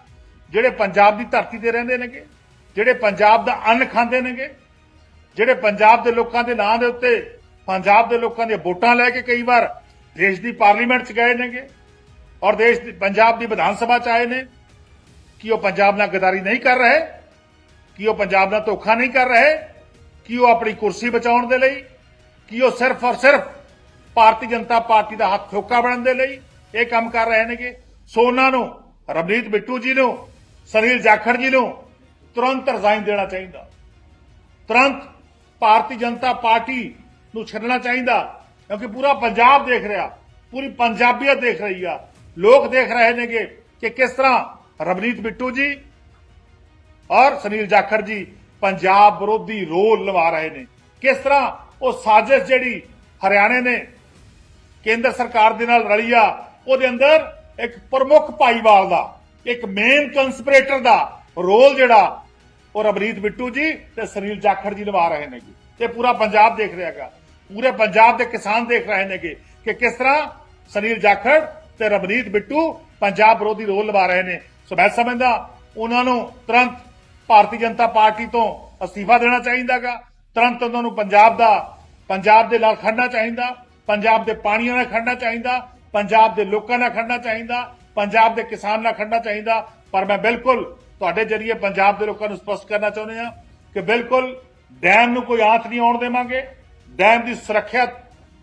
ਜਿਹੜੇ ਪੰਜਾਬ ਦੀ ਧਰਤੀ ਤੇ ਰਹਿੰਦੇ ਨੇਗੇ, ਜਿਹੜੇ ਪੰਜਾਬ ਦਾ ਅੰਨ ਖਾਂਦੇ ਨੇਗੇ, ਜਿਹੜੇ ਪੰਜਾਬ ਦੇ ਲੋਕਾਂ ਦੇ ਨਾਂ ਦੇ ਉੱਤੇ ਪੰਜਾਬ ਦੇ ਲੋਕਾਂ ਦੀਆਂ ਵੋਟਾਂ ਲੈ ਕੇ ਕਈ ਵਾਰ ਦੇਸ਼ ਦੀ ਪਾਰਲੀਮੈਂਟ 'ਚ ਗਏ ਨੇਗੇ ਔਰ ਦੇਸ਼ ਦੀ, ਪੰਜਾਬ ਦੀ ਵਿਧਾਨ ਸਭਾ 'ਚ ਆਏ ਨੇ, ਕਿ ਉਹ ਪੰਜਾਬ ਨਾਲ ਗਦਾਰੀ ਨਹੀਂ ਕਰ ਰਹੇ, ਕਿ ਉਹ ਪੰਜਾਬ ਨਾਲ ਧੋਖਾ ਨਹੀਂ ਕਰ ਰਹੇ ਕਿ ਉਹ ਆਪਣੀ ਕੁਰਸੀ ਬਚਾਉਣ ਦੇ ਲਈ, ਕਿ ਉਹ ਸਿਰਫ ਔਰ ਸਿਰਫ ਭਾਰਤੀ ਜਨਤਾ ਪਾਰਟੀ ਦਾ ਹੱਥ ਠੋਕਾ ਬਣਨ ਦੇ ਲਈ ਇਹ ਕੰਮ ਕਰ ਰਹੇ ਨੇਗੇ। ਸੋ ਉਹਨਾਂ ਨੂੰ, ਰਵਨੀਤ ਬਿੱਟੂ ਜੀ ਨੂੰ, ਸੁਨੀਲ ਜਾਖੜ ਜੀ ਨੂੰ ਤੁਰੰਤ ਰਿਜ਼ਾਈਨ ਦੇਣਾ ਚਾਹੀਦਾ। ਤੁਰੰਤ ਭਾਰਤੀ ਜਨਤਾ ਪਾਰਟੀ ਨੂੰ ਛੱਡਣਾ ਚਾਹੀਦਾ, ਕਿਉਂਕਿ ਪੂਰਾ ਪੰਜਾਬ ਦੇਖ ਰਿਹਾ, ਪੂਰੀ ਪੰਜਾਬੀਅਤ ਦੇਖ ਰਹੀ ਆ। ਲੋਕ ਦੇਖ ਰਹੇ ਨੇਗੇ ਕਿ ਕਿਸ ਤਰ੍ਹਾਂ ਰਵਨੀਤ ਬਿੱਟੂ ਜੀ ਔਰ ਸੁਨੀਲ ਜਾਖੜ ਜੀ ਪੰਜਾਬ ਵਿਰੋਧੀ ਰੋਲ ਲਵਾ ਰਹੇ ਨੇ। ਕਿਸ ਤਰ੍ਹਾਂ ਉਹ ਸਾਜ਼ਿਸ਼ ਜਿਹੜੀ ਹਰਿਆਣੇ ਨੇ, ਕੇਂਦਰ ਸਰਕਾਰ ਦੇ ਨਾਲ ਰਲੀ ਆ, ਉਹਦੇ ਅੰਦਰ ਇੱਕ ਪ੍ਰਮੁੱਖ ਭਾਈਵਾਲ ਦਾ, ਇੱਕ ਮੇਨ ਕੰਸਪੀਰੇਟਰ ਦਾ ਰੋਲ ਜਿਹੜਾ, ਉਹ ਰਵਨੀਤ ਬਿੱਟੂ ਜੀ ਤੇ ਸੁਨੀਲ ਜਾਖੜ ਜੀ ਨਿਭਾ ਰਹੇ ਨੇ ਜੀ। ਤੇ ਪੂਰਾ ਪੰਜਾਬ ਦੇਖ ਰਿਹਾਗਾ ਪੂਰੇ ਪੰਜਾਬ ਦੇ ਕਿਸਾਨ ਦੇਖ ਰਹੇ ਨੇਗੇ ਕਿ ਕਿਸ ਤਰ੍ਹਾਂ ਸੁਨੀਲ ਜਾਖੜ ਤੇ ਰਵਨੀਤ ਬਿੱਟੂ ਪੰਜਾਬ ਵਿਰੋਧੀ ਰੋਲ ਨਿਭਾ ਰਹੇ ਨੇ। ਸੋ ਮੈਂ ਸਮਝਦਾ, ਉਹਨਾਂ ਨੂੰ ਤੁਰੰਤ ਭਾਰਤੀ ਜਨਤਾ ਪਾਰਟੀ ਤੋਂ ਅਸਤੀਫਾ ਦੇਣਾ ਚਾਹੀਦਾਗਾ। ਤੁਰੰਤ ਉਹਨਾਂ ਨੂੰ ਪੰਜਾਬ ਦਾ, ਪੰਜਾਬ ਦੇ ਨਾਲ ਖੜਨਾ ਚਾਹੀਦਾ, ਪੰਜਾਬ ਦੇ ਪਾਣੀਆਂ ਨਾਲ ਖੜਨਾ ਚਾਹੀਦਾ, ਪੰਜਾਬ ਦੇ ਲੋਕਾਂ ਨਾਲ ਖੜਨਾ ਚਾਹੀਦਾ, ਪੰਜਾਬ ਦੇ ਕਿਸਾਨ ਨਾਲ ਖੜਨਾ ਚਾਹੀਦਾ। ਪਰ ਮੈਂ ਬਿਲਕੁਲ ਤੁਹਾਡੇ ਜਰੀਏ ਪੰਜਾਬ ਦੇ ਲੋਕਾਂ ਨੂੰ ਸਪਸ਼ਟ ਕਰਨਾ ਚਾਹੁੰਦੇ ਹਾਂ ਕਿ ਬਿਲਕੁਲ ਡੈਮ ਨੂੰ ਕੋਈ ਆਂਚ ਨਹੀਂ ਆਉਣ ਦੇਵਾਂਗੇ। ਡੈਮ ਦੀ ਸੁਰੱਖਿਆ,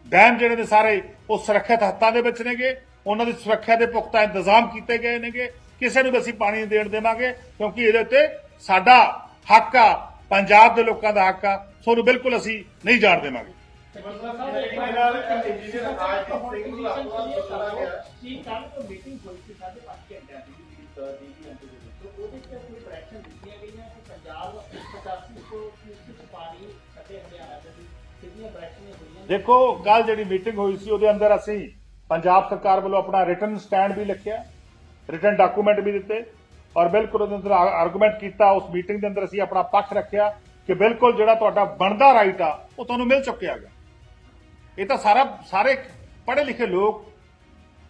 ਡੈਮ ਜਿਹੜੇ ਨੇ ਸਾਰੇ, ਉਹ ਸੁਰੱਖਿਅਤ ਹੱਥਾਂ ਦੇ ਵਿੱਚ ਨੇਗੇ। ਉਹਨਾਂ ਦੀ ਸੁਰੱਖਿਆ ਦੇ ਪੁਖਤਾ ਇੰਤਜ਼ਾਮ ਕੀਤੇ ਗਏ ਨੇਗੇ। ਕਿਸੇ ਨੂੰ ਵੀ ਅਸੀਂ ਪਾਣੀ ਨਹੀਂ ਦੇਣ ਦੇਵਾਂਗੇ, ਕਿਉਂਕਿ ਇਹਦੇ ਉੱਤੇ ਸਾਡਾ ਹੱਕ ਆ, ਪੰਜਾਬ ਦੇ ਲੋਕਾਂ ਦਾ ਹੱਕ ਆ ਸੋ ਬਿਲਕੁਲ ਅਸੀਂ ਨਹੀਂ ਜਾਣ ਦੇਵਾਂਗੇ। ਦੇਖੋ ਕੱਲ ਜਿਹੜੀ ਮੀਟਿੰਗ ਹੋਈ ਸੀ, ਉਹਦੇ ਅੰਦਰ ਅਸੀਂ ਪੰਜਾਬ ਸਰਕਾਰ ਵੱਲੋਂ ਆਪਣਾ ਰਿਟਰਨ ਸਟੈਂਡ ਵੀ ਲਿਖਿਆ ਰਿਟਰਨ ਡਾਕੂਮੈਂਟ ਵੀ ਦਿੱਤੇ। ਔਰ ਬਿਲਕੁਲ ਉਹਦੇ ਅੰਦਰ ਆਰਗੂਮੈਂਟ ਕੀਤਾ, ਉਸ ਮੀਟਿੰਗ ਦੇ ਅੰਦਰ ਅਸੀਂ ਆਪਣਾ ਪੱਖ ਰੱਖਿਆ ਕਿ ਬਿਲਕੁਲ ਜਿਹੜਾ ਤੁਹਾਡਾ ਬਣਦਾ ਰਾਈਟ ਆ, ਉਹ ਤੁਹਾਨੂੰ ਮਿਲ ਚੁੱਕਿਆ ਹੈਗਾ ਇਹ ਤਾਂ ਸਾਰਾ ਸਾਰੇ ਪੜ੍ਹੇ ਲਿਖੇ ਲੋਕ,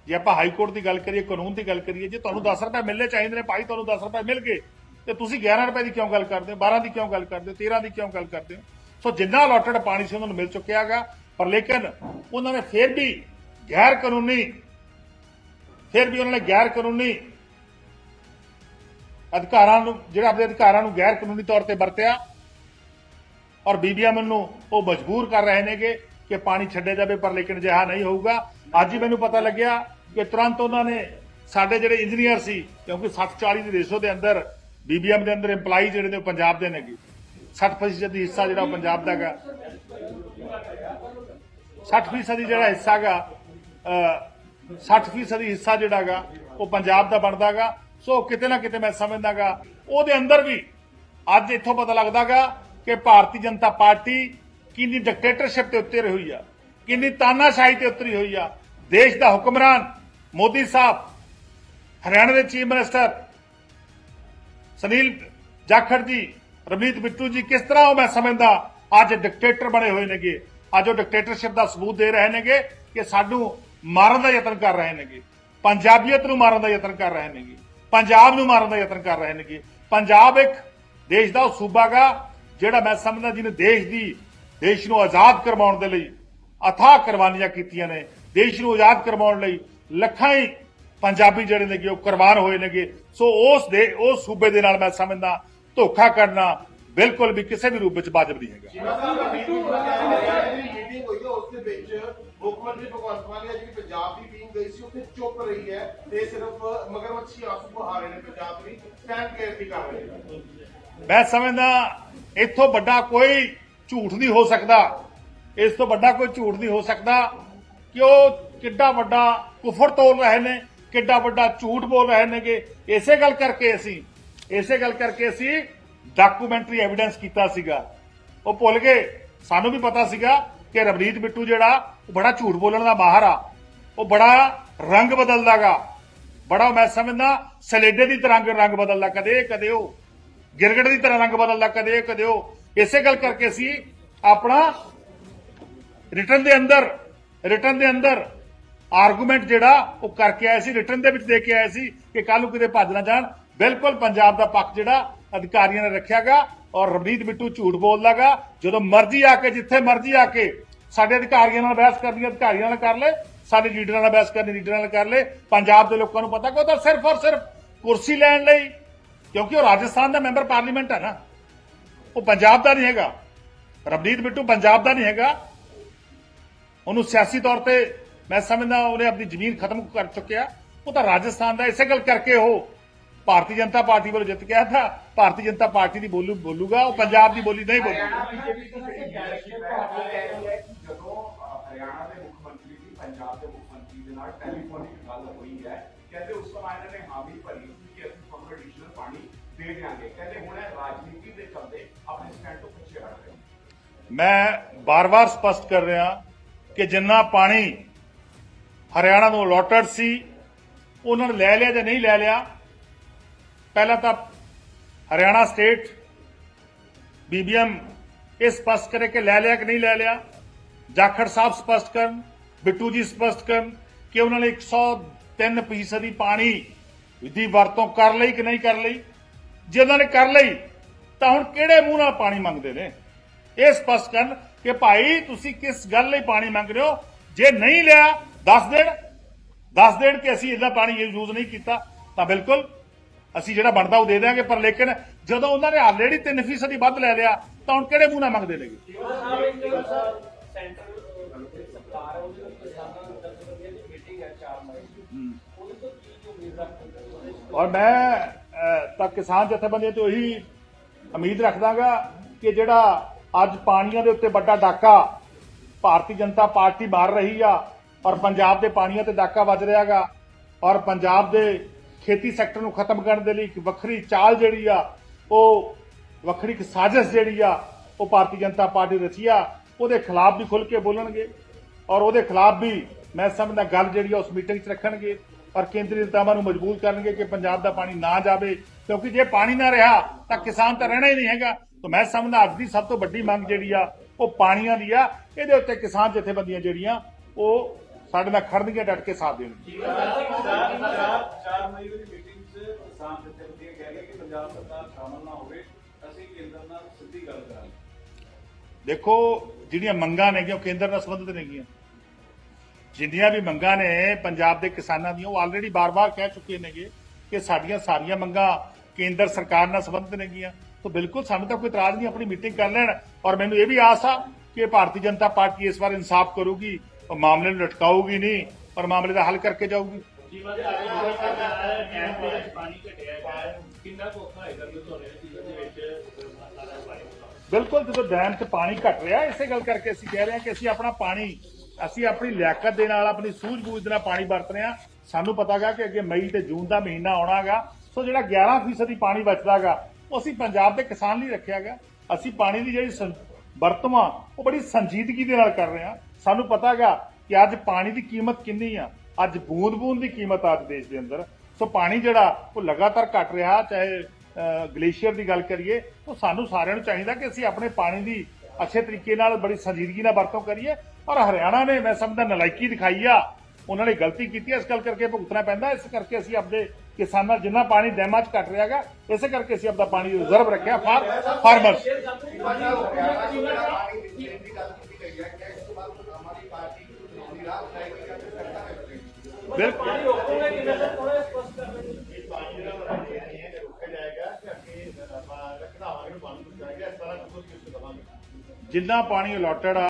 ਜੇ ਆਪਾਂ ਹਾਈ ਕੋਰਟ ਦੀ ਗੱਲ ਕਰੀਏ, ਕਾਨੂੰਨ ਦੀ ਗੱਲ ਕਰੀਏ, ਜੇ ਤੁਹਾਨੂੰ 10 ਰੁਪਏ ਮਿਲਨੇ ਚਾਹੀਦੇ ਨੇ, ਭਾਈ ਤੁਹਾਨੂੰ 10 ਰੁਪਏ ਮਿਲ ਗਏ, ਤੇ ਤੁਸੀਂ 11 ਰੁਪਏ ਦੀ ਕਿਉਂ ਗੱਲ ਕਰਦੇ ਹੋ 12 ਦੀ ਕਿਉਂ ਗੱਲ ਕਰਦੇ ਹੋ 13 ਦੀ ਕਿਉਂ ਗੱਲ ਕਰਦੇ ਹੋ? ਸੋ ਜਿੰਨਾ ਅਲਾਟਡ ਪਾਣੀ ਸੀ, ਉਹਨਾਂ ਨੂੰ ਮਿਲ ਚੁੱਕਿਆ ਹੈਗਾ, ਪਰ ਲੇਕਿਨ ਉਹਨਾਂ ਨੇ ਫਿਰ ਵੀ ਗੈਰ ਕਾਨੂੰਨੀ ਫਿਰ ਵੀ ਉਹਨਾਂ ਨੇ ਗੈਰ ਕਾਨੂੰਨੀ ਅਧਿਕਾਰਾਂ ਨੂੰ, ਜਿਹੜਾ ਆਪਣੇ ਅਧਿਕਾਰਾਂ ਨੂੰ ਗੈਰ ਕਾਨੂੰਨੀ ਤੌਰ ਤੇ ਵਰਤਿਆ ਔਰ ਬੀਬੀਐਮ ਨੂੰ ਉਹ ਮਜਬੂਰ ਕਰ ਰਹੇ ਨੇਗੇ ਕਿ ਪਾਣੀ ਛੱਡਿਆ ਜਾਵੇ, ਪਰ ਲੇਕਿਨ ਅਜਿਹਾ ਨਹੀਂ ਹੋਊਗਾ। ਅੱਜ ਹੀ ਮੈਨੂੰ ਪਤਾ ਲੱਗਿਆ ਕਿ ਤੁਰੰਤ ਉਹਨਾਂ ਨੇ ਸਾਡੇ ਜਿਹੜੇ ਇੰਜੀਨੀਅਰ ਸੀ, ਕਿਉਂਕਿ 60 40 ਦੇ ਰੇਸ਼ੋ ਦੇ ਅੰਦਰ ਬੀਬੀਐਮ ਦੇ ਅੰਦਰ EMPLOYE ਜਿਹੜੇ ਨੇ ਉਹ ਪੰਜਾਬ ਦੇ ਨੇਗੇ। 60% ਦੀ ਹਿੱਸਾ ਜਿਹੜਾ ਉਹ ਪੰਜਾਬ ਦਾ ਹੈਗਾ। 60% ਦੀ ਜਿਹੜਾ ਹਿੱਸਾ ਹੈਗਾ, ਅਹ 60% ਦੀ ਹਿੱਸਾ ਜਿਹੜਾ ਹੈਗਾ, ਉਹ ਪੰਜਾਬ ਦਾ ਬਣਦਾਗਾ ਸੋ ਕਿਤੇ ਨਾ ਕਿਤੇ ਮੈਂ ਸਮਝਦਾਗਾ, ਉਹਦੇ ਅੰਦਰ ਵੀ ਅੱਜ ਇੱਥੋਂ ਪਤਾ ਲੱਗਦਾਗਾ ਕਿ ਭਾਰਤੀ ਜਨਤਾ ਪਾਰਟੀ ਕਿੰਨੀ ਡਿਕਟੇਟਰਸ਼ਿਪ ਤੇ ਉਤਰੀ ਹੋਈ ਆ, ਕਿੰਨੀ ਤਾਨਾਸ਼ਾਹੀ ਤੇ ਉਤਰੀ ਹੋਈ ਆ। ਦੇਸ਼ ਦਾ ਹੁਕਮਰਾਨ ਮੋਦੀ ਸਾਹਿਬ, ਹਰਿਆਣਾ ਦੇ ਚੀਫ ਮਿਨਿਸਟਰ ਸੁਨੀਲ ਜਾਖੜ ਜੀ, ਰਵਨੀਤ ਬਿੱਟੂ ਜੀ, ਕਿਸ ਤਰ੍ਹਾਂ ਉਹ ਮੈਂ ਸਮਝਦਾ, ਅੱਜ ਡਿਕਟੇਟਰ ਬਣੇ ਹੋਏ ਨੇਗੇ, ਅੱਜ ਉਹ ਡਿਕਟੇਟਰਸ਼ਿਪ ਦਾ ਸਬੂਤ ਦੇ ਰਹੇ ਨੇਗੇ ਕਿ ਸਾਨੂੰ ਮਾਰਨ ਦਾ ਯਤਨ ਕਰ ਰਹੇ ਨੇਗੇ, ਪੰਜਾਬੀਅਤ ਨੂੰ ਮਾਰਨ ਦਾ ਯਤਨ ਕਰ ਰਹੇ ਨੇਗੇ। ਪੰਜਾਬ ਨੂੰ ਮਾਰਨ ਦਾ ਯਤਨ ਕਰ ਰਹੇ ਨੇਗੇ ਪੰਜਾਬ ਇੱਕ ਦੇਸ਼ ਦਾ ਉਹ ਸੂਬਾ ਗਾ, ਜਿਹੜਾ ਮੈਂ ਸਮਝਦਾ ਜਿਹਨੇ ਦੇਸ਼ ਦੀ, ਦੇਸ਼ ਨੂੰ ਆਜ਼ਾਦ ਕਰਵਾਉਣ ਦੇ ਲਈ ਅਥਾਹ ਕੁਰਬਾਨੀਆਂ ਕੀਤੀਆਂ ਨੇ, ਦੇਸ਼ ਨੂੰ ਆਜ਼ਾਦ ਕਰਵਾਉਣ ਲਈ ਲੱਖਾਂ ਹੀ ਪੰਜਾਬੀ ਜਿਹੜੇ ਨੇਗੇ ਉਹ ਕੁਰਬਾਨ ਹੋਏ ਨੇਗੇ ਸੋ ਉਸ ਦੇ, ਉਸ ਸੂਬੇ ਦੇ ਨਾਲ ਮੈਂ ਸਮਝਦਾ, ਧੋਖਾ ਕਰਨਾ ਬਿਲਕੁਲ ਵੀ ਕਿਸੇ ਵੀ ਰੂਪ ਵਿੱਚ ਵਾਜਬ ਨਹੀਂ ਹੈਗਾ। ਮੁੱਖ ਮੰਤਰੀ ਭਗਵੰਤ ਮਾਨ ਨੇ ਜਿਹੜੀ ਪੰਜਾਬ ਦੀ ਟੀਮ ਗਈ ਸੀ, ਉੱਥੇ ਚੁੱਪ ਰਹੀ ਹੈ ਤੇ ਸਿਰਫ ਮਗਰਮੱਛੀ ਆਂਸੂ ਬਹਾ ਰਹੇ ਨੇ ਪੰਜਾਬ ਦੀ ਸਟੈਂਡ ਕੇਅਰ ਦੀ ਕਰ ਰਹੇ ਨੇ। ਮੈਂ ਸਮਝਦਾ ਇੱਥੋਂ ਵੱਡਾ ਕੋਈ ਝੂਠ ਨਹੀਂ ਹੋ ਸਕਦਾ। ਇਸ ਤੋਂ ਵੱਡਾ ਕੋਈ ਝੂਠ ਨਹੀਂ ਹੋ ਸਕਦਾ ਕਿ ਉਹ ਕਿੱਡਾ ਵੱਡਾ ਕੁਫਰ ਤੋਲ ਰਹੇ ਨੇ, ਕਿੱਡਾ ਵੱਡਾ ਝੂਠ ਬੋਲ ਰਹੇ ਨੇਗੇ। ਇਸੇ ਗੱਲ ਕਰਕੇ ਅਸੀਂ, ਇਸੇ ਗੱਲ ਕਰਕੇ ਅਸੀਂ ਡਾਕੂਮੈਂਟਰੀ ਐਵੀਡੈਂਸ ਕੀਤਾ ਸੀਗਾ। ਉਹ ਭੁੱਲ ਗਏ, ਸਾਨੂੰ ਵੀ ਪਤਾ ਸੀਗਾ ਕਿ ਰਵਨੀਤ ਬਿੱਟੂ ਜਿਹੜਾ ਉਹ ਬੜਾ ਝੂਠ ਬੋਲਣ ਦਾ ਮਾਹਰ ਆ। ਉਹ ਬੜਾ ਰੰਗ ਬਦਲਦਾਗਾ। ਬੜਾ ਮੈਂ ਸਮਝਦਾ ਸਲੇਡੇ ਦੀ ਤਰ੍ਹਾਂ ਰੰਗ ਬਦਲਦਾ, ਕਦੇ ਕਦੇ ਉਹ ਗਿਰਗੜ ਦੀ ਤਰ੍ਹਾਂ ਰੰਗ ਬਦਲਦਾ, ਕਦੇ ਕਦੇ ਉਹ। ਇਸੇ ਗੱਲ ਕਰਕੇ ਅਸੀਂ ਆਪਣਾ ਰਿਟਰਨ ਦੇ ਅੰਦਰ ਰਿਟਰਨ ਦੇ ਅੰਦਰ ਆਰਗੂਮੈਂਟ ਜਿਹੜਾ ਉਹ ਕਰਕੇ ਆਏ ਸੀ ਰਿਟਰਨ ਦੇ ਵਿੱਚ ਦੇ ਕੇ ਆਏ ਸੀ ਕਿ ਕੱਲ ਨੂੰ ਕਿਤੇ ਭੱਜ ਨਾ ਜਾਣ। ਬਿਲਕੁਲ ਪੰਜਾਬ ਦਾ ਪੱਖ ਜਿਹੜਾ ਅਧਿਕਾਰੀਆਂ ਨੇ ਰੱਖਿਆਗਾ ਔਰ ਰਵਨੀਤ ਬਿੱਟੂ ਝੂਠ ਬੋਲਦਾਗਾ। ਜਦੋਂ ਮਰਜ਼ੀ ਆ ਕੇ, ਜਿੱਥੇ ਮਰਜ਼ੀ ਆ ਕੇ ਸਾਡੇ ਅਧਿਕਾਰੀਆਂ ਨਾਲ ਬਹਿਸ ਕਰਨੀ ਅਧਿਕਾਰੀਆਂ ਨਾਲ ਕਰ ਲੈ, ਸਾਡੇ ਲੀਡਰਾਂ ਨਾਲ ਬਹਿਸ ਕਰਨੀ, ਲੀਡਰਾਂ ਨਾਲ ਕਰ ਲੈ, ਪੰਜਾਬ ਦੇ ਲੋਕਾਂ ਨੂੰ ਪਤਾ ਕਿ ਉਹ ਤਾਂ ਸਿਰਫ ਔਰ ਸਿਰਫ ਕੁਰਸੀ ਲੈਣ ਲਈ, ਕਿਉਂਕਿ ਉਹ ਰਾਜਸਥਾਨ ਦਾ ਮੈਂਬਰ ਪਾਰਲੀਮੈਂਟ ਹੈ ਨਾ, ਉਹ ਪੰਜਾਬ ਦਾ ਨਹੀਂ ਹੈਗਾ। ਰਵਨੀਤ ਬਿੱਟੂ ਪੰਜਾਬ ਦਾ ਨਹੀਂ ਹੈਗਾ। ਉਹਨੂੰ ਸਿਆਸੀ ਤੌਰ ਤੇ ਮੈਂ ਸਮਝਦਾ, ਉਹਨੇ ਆਪਣੀ ਜ਼ਮੀਨ ਖਤਮ ਕਰ ਚੁੱਕਿਆ। ਉਹ ਤਾਂ ਰਾਜਸਥਾਨ ਦਾ, ਇਸੇ ਗੱਲ ਕਰਕੇ ਉਹ ਭਾਰਤੀ ਜਨਤਾ ਪਾਰਟੀ ਵੱਲੋਂ ਜਿੱਤ ਗਿਆ ਥਾ ਭਾਰਤੀ ਜਨਤਾ ਪਾਰਟੀ ਦੀ ਬੋਲੂ ਬੋਲੂਗਾ ਉਹ ਪੰਜਾਬ ਦੀ ਬੋਲੀ ਨਹੀਂ ਬੋਲੂਗਾ। ਹਰਿਆਣਾ ਦੇ ਮੁੱਖ ਮੰਤਰੀ ਦੀ ਪੰਜਾਬ ਦੇ ਮੁੱਖ ਮੰਤਰੀ ਦੇ ਨਾਲ ਟੈਲੀਫੋਨਿਕ ਗੱਲ ਹੋਈ ਹੈ ਕਹਿੰਦੇ ਉਸ ਸਮਾਂ ਇਹਨਾਂ ਨੇ ਹਾਮੀ ਭਰੀ ਸੀ ਕਿ ਅਸੀਂ ਤੁਹਾਨੂੰ ਐਡੀਸ਼ਨਲ ਪਾਣੀ ਦੇ ਦਿਆਂਗੇ। ਕਹਿੰਦੇ ਹੁਣ ਇਹ ਰਾਜਨੀਤੀ ਦੇ ਚਲਦੇ ਆਪਣੇ ਸਟੈਂਡ ਤੋਂ ਪਿੱਛੇ ਹਟ ਗਏ। ਮੈਂ ਬਾਰ-ਬਾਰ ਸਪਸ਼ਟ ਕਰ ਰਿਹਾ ਕਿ ਜਿੰਨਾ ਪਾਣੀ ਹਰਿਆਣਾ ਨੂੰ ਅਲੋਟਡ ਸੀ ਉਹਨਾਂ ਨੇ ਲੈ ਲਿਆ ਜਾਂ ਨਹੀਂ ਲੈ ਲਿਆ ਪਹਿਲਾਂ ਤਾਂ ਹਰਿਆਣਾ ਸਟੇਟ, ਬੀਬੀਐਮ ਇਹ ਸਪਸ਼ਟ ਕਰੇ ਕਿ ਲੈ ਲਿਆ ਕਿ ਨਹੀਂ ਲੈ ਲਿਆ? ਜਾਖੜ ਸਾਹਿਬ ਸਪਸ਼ਟ ਕਰਨ, ਬਿੱਟੂ ਜੀ ਸਪਸ਼ਟ ਕਰਨ ਕਿ ਉਹਨਾਂ ਨੇ 103 ਫੀਸਦੀ ਪਾਣੀ ਦੀ ਵਰਤੋਂ ਕਰ ਲਈ ਕਿ ਨਹੀਂ ਕਰ ਲਈ? ਜੇ ਉਹਨਾਂ ਨੇ ਕਰ ਲਈ, ਤਾਂ ਹੁਣ ਕਿਹੜੇ ਮੂੰਹ ਨਾਲ ਪਾਣੀ ਮੰਗਦੇ ਨੇ? ਇਹ ਸਪਸ਼ਟ ਕਰਨ ਕਿ ਭਾਈ ਤੁਸੀਂ ਕਿਸ ਗੱਲ ਲਈ ਪਾਣੀ ਮੰਗ ਰਹੇ ਹੋ? ਜੇ ਨਹੀਂ ਲਿਆ, ਦੱਸ ਦੇਣ। ਦੱਸ ਦੇਣ ਕਿ ਅਸੀਂ ਇਹਦਾ ਪਾਣੀ ਯੂਜ਼ ਨਹੀਂ ਕੀਤਾ, ਤਾਂ ਬਿਲਕੁਲ ਅਸੀਂ ਜਿਹੜਾ ਬਣਦਾ ਉਹ ਦੇ ਦਿਆਂਗੇ, ਪਰ ਲੇਕਿਨ ਜਦੋਂ ਉਹਨਾਂ ਨੇ ਆਲਰੇਡੀ 3% ਵੱਧ ਲੈ ਲਿਆ, ਤਾਂ ਹੁਣ ਕਿਹੜੇ ਮੂੰਹ ਨਾਲ ਮੰਗਦੇ ਨੇਗੇ? ਔਰ ਮੈਂ ਤਾਂ ਕਿਸਾਨ ਜਥੇਬੰਦੀਆਂ ਤੋਂ ਇਹੀ ਉਮੀਦ ਰੱਖਦਾਗਾ ਕਿ ਜਿਹੜਾ ਅੱਜ ਪਾਣੀਆਂ ਦੇ ਉੱਤੇ ਵੱਡਾ ਡਾਕਾ ਭਾਰਤੀ ਜਨਤਾ ਪਾਰਟੀ ਮਾਰ ਰਹੀ ਆ, ਔਰ ਪੰਜਾਬ ਦੇ ਪਾਣੀਆਂ ਤੇ ਡਾਕਾ ਵੱਜ ਰਿਹਾਗਾ, ਔਰ ਪੰਜਾਬ ਦੇ ਖੇਤੀ ਸੈਕਟਰ ਨੂੰ ਖਤਮ ਕਰਨ ਦੇ ਲਈ ਇੱਕ ਵੱਖਰੀ ਚਾਲ ਜਿਹੜੀ ਆ, ਉਹ ਵੱਖਰੀ ਇੱਕ ਸਾਜ਼ਿਸ਼ ਜਿਹੜੀ ਆ, ਉਹ ਭਾਰਤੀ ਜਨਤਾ ਪਾਰਟੀ ਰਚੀ ਆ ਉਹਦੇ ਖਿਲਾਫ ਵੀ ਖੁੱਲ ਕੇ ਬੋਲਣਗੇ ਔਰ ਉਹਦੇ ਖਿਲਾਫ ਵੀ ਮੈਂ ਸਮਝਦਾ ਗੱਲ ਜਿਹੜੀ ਆ, ਉਸ ਮੀਟਿੰਗ 'ਚ ਰੱਖਣਗੇ ਔਰ ਕੇਂਦਰੀ ਨੇਤਾਵਾਂ ਨੂੰ ਮਜਬੂਰ ਕਰਨਗੇ ਕਿ ਪੰਜਾਬ ਦਾ ਪਾਣੀ ਨਾ ਜਾਵੇ। ਕਿਉਂਕਿ ਜੇ ਪਾਣੀ ਨਾ ਰਿਹਾ, ਤਾਂ ਕਿਸਾਨ ਤਾਂ ਰਹਿਣਾ ਹੀ ਨਹੀਂ ਹੈਗਾ। ਤਾਂ ਮੈਂ ਸਮਝਦਾ ਅੱਜ ਦੀ ਸਭ ਤੋਂ ਵੱਡੀ ਮੰਗ ਜਿਹੜੀ ਆ, ਉਹ ਪਾਣੀਆਂ ਦੀ ਆ। ਇਹਦੇ ਉੱਤੇ ਕਿਸਾਨ ਜਥੇਬੰਦੀਆਂ ਜਿਹੜੀਆਂ, ਉਹ ਸਾਡੇ ਨਾਲ ਖੜਨਗੇ ਡਟ ਕੇ ਸਾਥ ਦੇਣਗੇ ਦੇਖੋ, ਜਿਹੜੀਆਂ ਮੰਗਾਂ ਨੇ ਉਹ ਕੇਂਦਰ ਨਾਲ ਸੰਬੰਧਿਤ ਨੇਗੀਆਂ। ਜਿੰਨੀਆਂ ਵੀ ਮੰਗਾਂ ਨੇ ਪੰਜਾਬ ਦੇ ਕਿਸਾਨਾਂ ਦੀਆਂ, ਉਹ ਆਲਰੇਡੀ ਬਾਰ-ਬਾਰ ਕਹਿ ਚੁੱਕੇ ਨੇਗੇ ਕਿ ਸਾਡੀਆਂ ਸਾਰੀਆਂ ਮੰਗਾਂ ਕੇਂਦਰ ਸਰਕਾਰ ਨਾਲ ਸੰਬੰਧਿਤ ਨੇਗੀਆਂ। ਤਾਂ ਬਿਲਕੁਲ ਸਾਨੂੰ ਤਾਂ ਕੋਈ ਇਤਰਾਜ਼ ਨਹੀਂ, ਆਪਣੀ ਮੀਟਿੰਗ ਕਰ ਲੈਣ। ਔਰ ਮੈਨੂੰ ਇਹ ਵੀ ਆਸ ਆ ਕਿ ਭਾਰਤੀ ਜਨਤਾ ਪਾਰਟੀ ਇਸ ਵਾਰ ਇਨਸਾਫ ਕਰੂਗੀ ਮਾਮਲੇ ਨੂੰ ਲਟਕਾਊਗੀ ਨਹੀਂ, ਔਰ ਮਾਮਲੇ ਦਾ ਹੱਲ ਕਰਕੇ ਜਾਊਗੀ। ਜੀਵਨ ਦੇ ਆਗੇ ਸਾਡਾ ਡੈਮ ਦੇ ਵਿੱਚ ਪਾਣੀ ਘਟਿਆ ਹੈ। ਕਿੰਨਾ ਕੁ ਔਖਾ ਹੈਗਾ ਲੁਧਿਆਣੇ ਦੇ ਸੀਜ਼ਨ ਦੇ ਵਿੱਚ ਸਾਰਾ ਪਾਣੀ ਬਿਲਕੁਲ, ਜਦੋਂ ਡੈਮ 'ਚ ਪਾਣੀ ਘਟ ਰਿਹਾ, ਇਸੇ ਗੱਲ ਕਰਕੇ ਅਸੀਂ ਕਹਿ ਰਹੇ ਹਾਂ ਕਿ ਅਸੀਂ ਆਪਣਾ ਪਾਣੀ, ਅਸੀਂ ਆਪਣੀ ਲਿਆਕਤ ਦੇ ਨਾਲ, ਆਪਣੀ ਸੂਝ-ਬੂਝ ਦੇ ਨਾਲ ਪਾਣੀ ਵਰਤ ਰਹੇ ਹਾਂ। ਸਾਨੂੰ ਪਤਾ ਪਤਾਗਾ ਕਿ ਅੱਗੇ ਮਈ ਤੇ ਜੂਨ ਦਾ ਮਹੀਨਾ ਆਉਣਾਗਾ ਸੋ ਜਿਹੜਾ 11% ਹੀ ਪਾਣੀ ਬਚਦਾਗਾ ਉਹ ਅਸੀਂ ਪੰਜਾਬ ਦੇ ਕਿਸਾਨ ਲਈ ਰੱਖਿਆਗਾ ਅਸੀਂ ਪਾਣੀ ਦੀ ਜਿਹੜੀ ਸੰ- ਵਰਤੋਂ ਆ, ਉਹ ਬੜੀ ਸੰਜੀਦਗੀ ਦੇ ਨਾਲ ਕਰ ਰਹੇ ਹਾਂ। ਸਾਨੂੰ ਪਤਾ ਪਤਾਗਾ ਕਿ ਅੱਜ ਪਾਣੀ ਦੀ ਕੀਮਤ ਕਿੰਨੀ ਆ। ਅੱਜ ਬੂੰਦ-ਬੂੰਦ ਦੀ ਕੀਮਤ ਆ ਅੱਜ ਦੇਸ਼ ਦੇ ਅੰਦਰ। ਸੋ ਪਾਣੀ ਜਿਹੜਾ, ਉਹ ਲਗਾਤਾਰ ਘਟ ਰਿਹਾ, ਚਾਹੇ ਗਲੇਸ਼ੀਅਰ ਦੀ ਗੱਲ ਕਰੀਏ ਤਾਂ ਸਾਨੂੰ ਸਾਰਿਆਂ ਨੂੰ ਚਾਹੀਦਾ ਕਿ ਅਸੀਂ ਆਪਣੇ ਪਾਣੀ ਦੀ ਅੱਛੇ ਤਰੀਕੇ ਨਾਲ, ਬੜੀ ਸੰਜੀਦਗੀ ਨਾਲ ਵਰਤੋਂ ਕਰੀਏ। ਔਰ ਹਰਿਆਣਾ ਨੇ, ਮੈਂ ਸਮਝਦਾ, ਨਲਾਇਕੀ ਦਿਖਾਈ ਆ। ਉਹਨਾਂ ਨੇ ਗਲਤੀ ਕੀਤੀ ਇਸ ਗੱਲ ਕਰਕੇ ਭੁਗਤਣਾ ਪੈਂਦਾ। ਇਸ ਕਰਕੇ ਅਸੀਂ ਆਪਣੇ ਕਿਸਾਨਾਂ ਜਿੰਨਾ ਪਾਣੀ ਡੈਮਾਂ 'ਚ ਘਟ ਰਿਹਾਗਾ ਇਸੇ ਕਰਕੇ ਅਸੀਂ ਆਪਦਾ ਪਾਣੀ ਰਿਜ਼ਰਵ ਰੱਖਿਆ। ਫਾਰ ਫਾਰਮਰਸ ਬਿਲਕੁਲ। ਰੋਕੋਗੇ ਕਿਵੇਂ ਸਰ ਥੋੜਾ ਸਪਸ਼ਟ ਕਰ ਦਿਓ ਇਹ ਪਾਣੀ ਜਿਹੜਾ ਬਣਾਇਆ ਨਹੀਂ ਹੈ ਕਿ ਰੁਕਿਆ ਜਾਏਗਾ ਕਿ ਅੱਗੇ ਆਪਾਂ ਰੱਖਣਾ ਹੋਵੇਗਾ ਪਾਣੀ ਰੁਕ ਜਾਏਗਾ ਇਸ ਕੁਝ ਕੁਝ ਦਵਾਂਗੇ ਜਿੰਨਾ ਪਾਣੀ ਅਲਾਟਡ